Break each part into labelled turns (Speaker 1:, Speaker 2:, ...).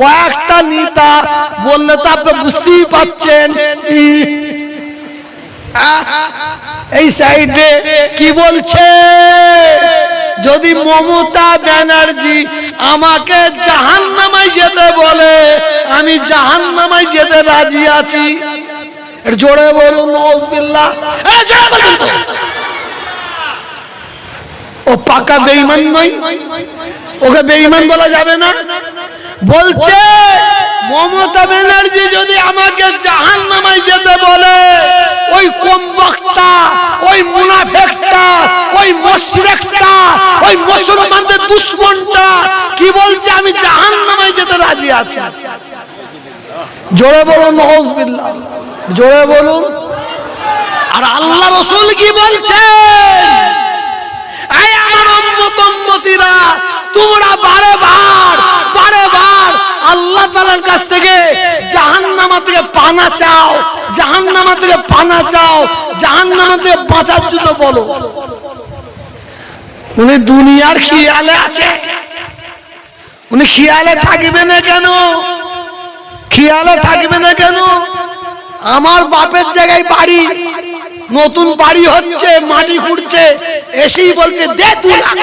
Speaker 1: কয়েকটা নেতা বললে তো আপনি বুঝতেই পাচ্ছেন। আহ, এই সাইডে কি বলছে? যদি মমতা ব্যানার্জি আমাকে জাহান নামায় যেতে বলে আমি জাহান নামায় যেতে রাজি আছি। জোরে বলুন। ও পাকা বেঈমান নয়। ওকে বেঈমান বলা যাবে না। বলছে, মমতা ব্যানার্জি যদি আমাকে জাহান নামায় যেতে বলে, ওই কম বক্তা, ওই মুনাফেকটা, ওই মশরেকটা, ওই মুসলমানদের দুশ্মনটা, কি বলছে, আমি জাহান নামায় যেতে রাজি আছি। জোরে বলুন নজবিল্লাহ জোরে বলুন। আর আল্লাহ রসুল কি বলছে এই আমার উম্মত উম্মতিরা তোমরা বারে বার বারে বার। আল্লাহ তাআলার কাছ থেকে জাহান্নামা থেকে পানা চাও, জাহান্নামা থেকে পানা চাও, জাহান্নামা থেকে বাঁচার জন্য বলো। উনি দুনিয়ার খেয়ালে আছে। উনি খেয়ালে থাকবে না কেন? খেয়ালে থাকবে না কেন? আমার বাপের জায়গায় বাড়ি, নতুন বাড়ি হচ্ছে, মাটি খুঁড়ছে, এসেই বলছে, দে লাখ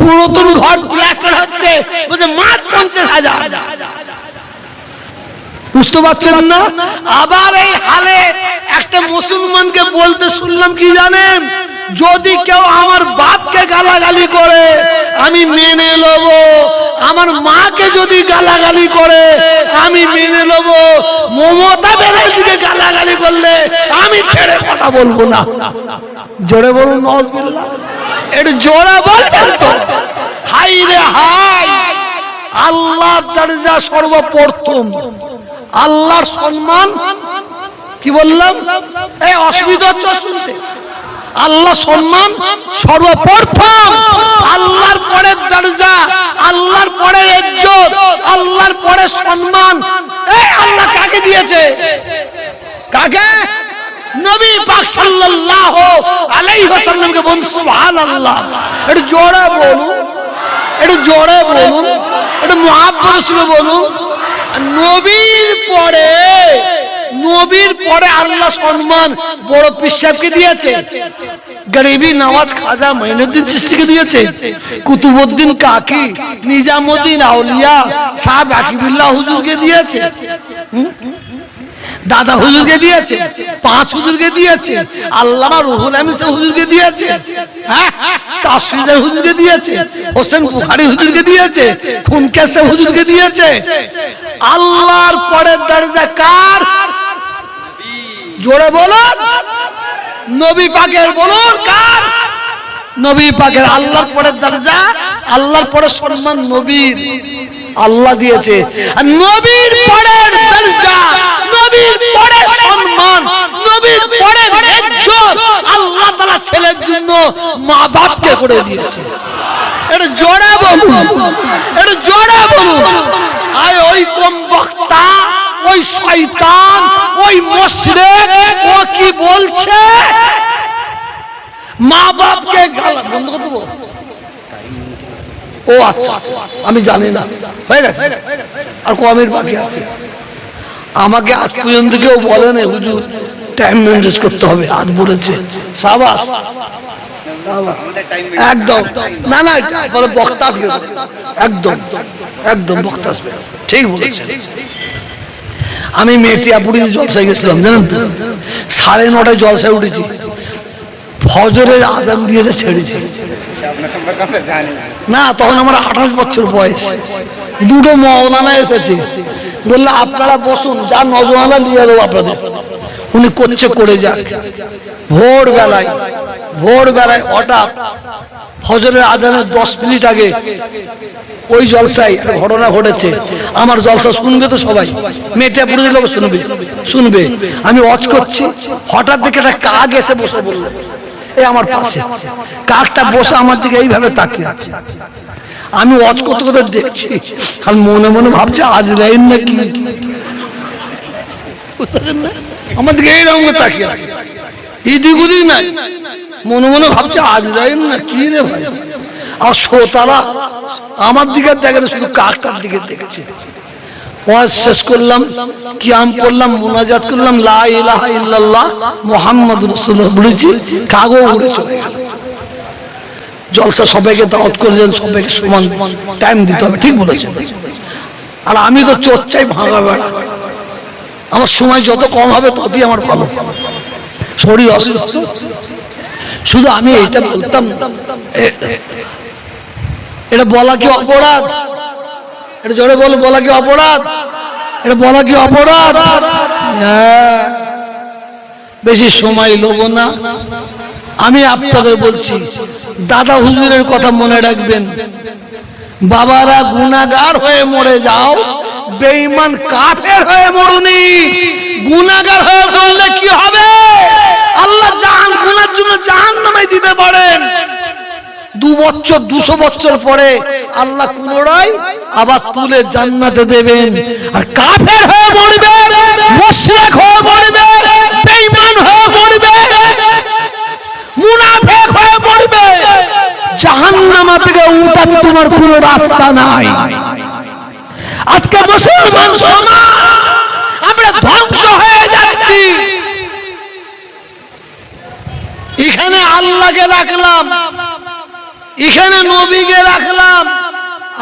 Speaker 1: পুরাতন ঘর প্লাস্টার হচ্ছে, বলছে মাঠ পঞ্চাশ হাজার। বুঝতে পারছেন না? আবার এই হালে একটা মুসলমানকে বলতে শুনলাম কি জানেন? যদি কেউ আমার বাপকে গালাগালি করে, আমি মেনে নেব। আমার মাকে যদি গালাগালি করে, আমি মেনে নেব। মমতা ব্যানার্জিকে গালাগালি করলে আমি ছেড়ে কথা বলব না। জোরে বলুন নজবিল্লা একটু জোরে বলবেন তো। হাই রে হাই। আল্লাহ দরজা সর্বপ্রথম। আল্লাহর সম্মান। কি বললাম? এই অসুবিধা হচ্ছে শুনতে। আল্লাহ সম্মান সর্বপ্রথম। আল্লাহর পরে দরজা, আল্লাহর পরে ইজ্জত, আল্লাহর পরে সম্মান। এই আল্লাহ কাকে দিয়েছে? কাকে? নবী পাক সাল্লাল্লাহু আলাইহি ওয়াসাল্লামকে বলুন, সুবহানাল্লাহ। একটু জোরে বলুন, একটু জোরে বলুন, একটু মহাব্বত সঙ্গে বলুন। নবীর পরে নবীর পরে আল্লাহ সম্মান বড় পিসাবকে দিয়েছে। গরিবি নওয়াজ খাজা মঈনুদ্দিন চিশতিকে দিয়েছে। কুতুবউদ্দিন কাকি, নিজামুদ্দিন আউলিয়া, সাহেব আকিবুল্লাহ হুজুরকে দিয়েছে। হুম? দাদা হুজুরকে দিয়েছে পাঁচ হুজুরকে দিয়েছে আল্লামা রুহুল হুজুরকে দিয়েছে হ্যাঁ? চাষিদের হুজুরকে দিয়েছে হোসেন বুখারি হুজুরকে দিয়েছে হুজুরকে দিয়েছে। আল্লাহর পরের দরজা কার? জোরে বলুন। নবী পাকের বলুন কার? নবী পাকের আল্লাহর পরের দরজা আল্লাহর পরে সম্মান নবীর। আল্লাহ দিয়েছে। নবীর পরের দরজা, নবীর পরে সম্মান, নবীর পরে ইজ্জত আল্লাহ তাআলা ছেলের জন্য মা বাপকে করে দিয়েছে। এটা জোরে বলুন এটা জোরে বলুন। আয় ওই কম বক্তা, ওই শয়তান, ওই মুশরিক, ও কি বলছে? মা বাপকে গালা বন্ধ করে দেবো? ও আচ্ছা আমি জানি না। হয়ে গেছে? আর কমের বাকি আছে? আমাকে আজ পর্যন্ত কেউ বলে না হুজুর টাইম মেনটেন করতে হবে, আজ বলেছে। সাবাস। একদম। না না বলে বক্তা আসবে। একদম একদম বক্তা আসবে। ঠিক বলেছেন। আমি মেটিয়াপুরি জলসায় গেছিলাম, জানেন তো? সাড়ে নটায় জলসায় উঠেছি। ফজরের আজান দিয়েছে, ছেড়েছি। না, তখন আমার আঠাশ বছর বয়স। দুটো মৌলানা এসেছে। বললে, আপনারা বসুন, যা নজওয়ানা নিয়ে দেবো আপনাদের। উনি করছে, করে যাক। ভোর বেলায় ভোর বেলায় হঠাৎ ফজরের আদানের দশ মিনিট আগে ওই জলসায় ঘটনা ঘটেছে। আমার জলসা শুনবে তো সবাই। মেয়েটা পুরো শুনবে শুনবে। আমি অজ করছি। হঠাৎ দেখে একটা কাক এসে বসে বলল। এই আমার পাশে কাকটা বসে আমার দিকে এইভাবে তাকিয়ে আছে। আমি অজ করতে করতে দেখছি আর মনে মনে ভাবছি আজ লাইন না? আমার দিকে এইরকম তাকিয়ে আছে। এদিক ওদিক নাই। মনে মনে ভাবছে আজ লাইন না কি রে ভাই? আর শ্রোতারা আমার দিকে দেখেন শুধু কাকটার দিকে দেখেছে। ওয়াজ শেষ করলাম, কিয়াম করলাম, মোনাজাত করলাম, লা ইলাহা ইল্লাল্লাহ মুহাম্মদ রাসূলুল্লাহ বলেছি কাগো উড়ে চলে গেল। জলসা সবাইকে দাওয়াত করেছেন সবাইকে সমান টাইম দিতে হবে, ঠিক বলেছেন। আর আমি তো চর্চাই ভাঙা বেড়া। আমার সময় যত কম হবে, ততই আমার ভালো। শরীর অসুস্থ। শুধু আমি এটা বলতাম এটা বলা কি অপরাধ? এটা জোরে বল, বলা কি অপরাধ? এটা বলা কি অপরাধ? হ্যাঁ। বেশি সময় লোব না। আমি আপনাদের বলছি, দাদা হুজুরের কথা মনে রাখবেন। বাবারা গুনাগার হয়ে মরে যাও, বেঈমান কাফের হয়ে মরুনি গুনাগার হয়ে মরলে কি হবে? আল্লাহ জাহান, গুনার জন্য জাহান নামে দিতে পারেন। দু বছর দুশো বছর পরে আল্লাহ পুনরায় আবার তুলে জান্নাতে দেবেন। আর কাফের হয়ে মরবে, মুশরিক হয়ে মরবে, বেঈমান হয়ে মরবে, মুনাফিক হয়ে মরবে, জাহান্নামা থেকে উঠার তোমার কোনো রাস্তা নাই। আজকে মুসলমান সমাজ, আমরা ধ্বংস হয়ে যাচ্ছি। এখানে আল্লাহকে রাখলাম। এখানে নবীকে রাখলাম,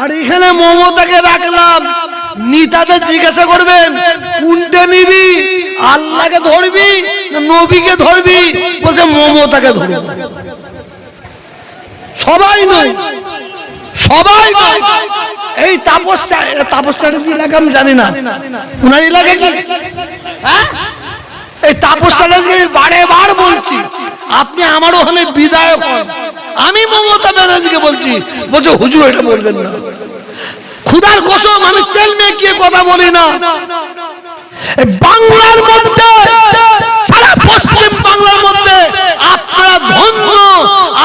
Speaker 1: আর এখানে মমতাকে রাখলাম। নিতাতে জিজ্ঞাসা করবেন, কোনটা নিবি? আল্লাহকে ধরবি না নবীকে ধরবি? বলছে, মমতাকে ধরবি। সবাই নয় সবাই নয়। এই তাপস তাপস চ্যাটার্জি এলাকা আমি জানি না। উনার এলাকা কি? হ্যাঁ? এই তাপস আমি বারে বার বলছি, আপনি আমার ওখানে বিধায়ক হন। আমি মমতা ব্যানার্জিকে বলছি, বলছে, হুজুর, এটা বলবেন না। খুদার কসম, আমি তেল মেকিয়ে কথা বলি না। বাংলার মধ্যে, সারা পশ্চিম বাংলার মধ্যে আপনারা ধন্য,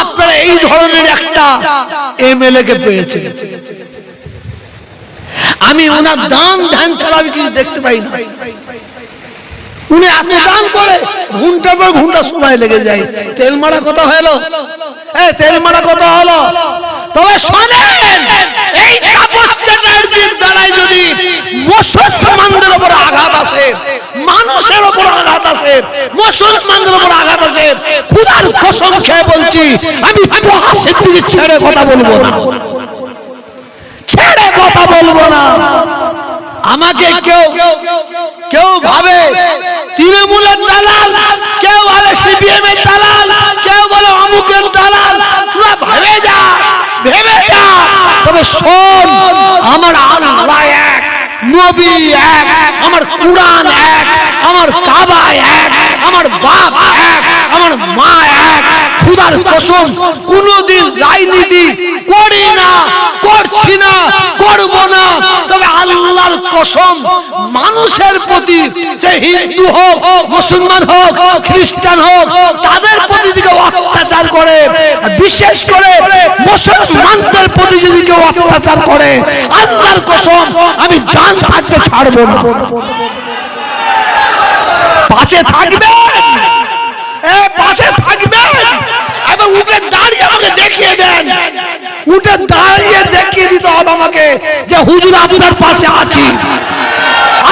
Speaker 1: আপনারা এই ধরনের একটা এমএলএ কে পেয়েছে আমি ওনার দান ধ্যান ছাড়া আমি কিছু দেখতে পাই না। উনি এত দান করে। ঘণ্টার পর ঘণ্টা সময় লেগে যায়। তেল মারা কত হলো? এই, তেল মারা কত হলো? তবে শোনেন, এই তাপস চ্যাটার্জির দ্বারাই যদি মুসলমানদের উপর আঘাত আসে, মানুষের উপর আঘাত আসে, মুসলমানদের উপর আঘাত আসে, খুদার কসম খেয়ে বলছি, আমি সিদ্দিকি ছেড়ে কথা বলব না। ছেড়ে কথা বলব না। আমাকে কেউ কেউ ভাবে শোন আমার আল্লাহ এক, নবী এক, আমার কুরআন এক, আমার কাবা এক, আমার বাপ এক, আমার মা এক। খুদার কসম, কোনদিন রাজনীতি করি না, করছি না, করব না। তবে আল্লাহর কসম, মানুষের প্রতি সে হিন্দু হোক, মুসলমান হোক, খ্রিস্টান হোক, তাদের প্রতি দিকে অত্যাচার করে, বিশেষ করে কেউ অত্যাচার করে। আল্লাহর কসম, আমি জান থাকতে ছাড়বো না। পাশে থাকবেন এ, পাশে থাকবেন এবং উঠে দাঁড়িয়ে আমাকে দেখিয়ে দেন। উঠে দাঁড়িয়ে দেখিয়ে দিতে হবে আমাকে যে, হুজুর আপনার পাশে আছি।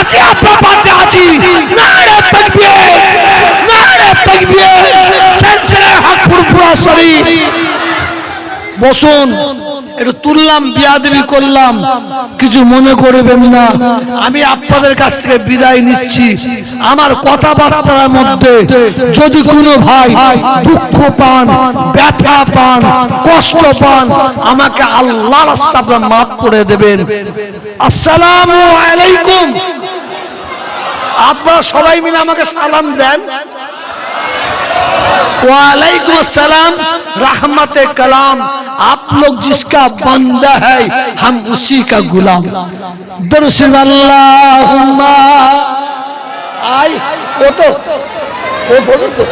Speaker 1: আছি আপনার পাশে আছি। নারে তাকবীর নারে তাকবীর। সিলসিলা হকপুর পুরা শরীফ। বসুন। একটু তুললাম, বিয়াদবি করলাম। কিছু মনে করবেন না। আমি আপনাদের কাছ থেকে বিদায় নিচ্ছি। আমার কথাবার্তার মধ্যে যদি কোনো ভাই দুঃখ পান, ব্যথা পান, কষ্ট পান, আমাকে আল্লাহ রাস্তা আপনার মাফ করে দেবেন। আসসালামু আলাইকুম। আপনারা সবাই মিলে আমাকে সালাম দেন। वालेकुम अस्सलाम रहमत कलाम आप लोग जिसका बंदा है हम उसी का गुलाम दरअसल अल्लाहुम्मा आई वो तो वो बोलो तो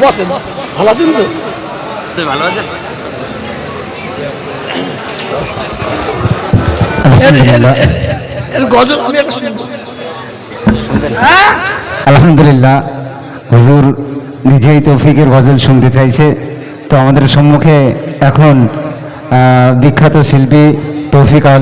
Speaker 1: বসেন ভালো আছেন তো
Speaker 2: তুই ভালো আছেন
Speaker 1: এর- এর- এর- এর গজল আমি একটা শুনবো হ্যাঁ
Speaker 3: আলহামদুলিল্লাহ হুজুর নিজেই তৌফিকের গজল শুনতে চাইছে।
Speaker 2: তো আমাদের সম্মুখে এখন বিখ্যাত শিল্পী তৌফিক আলম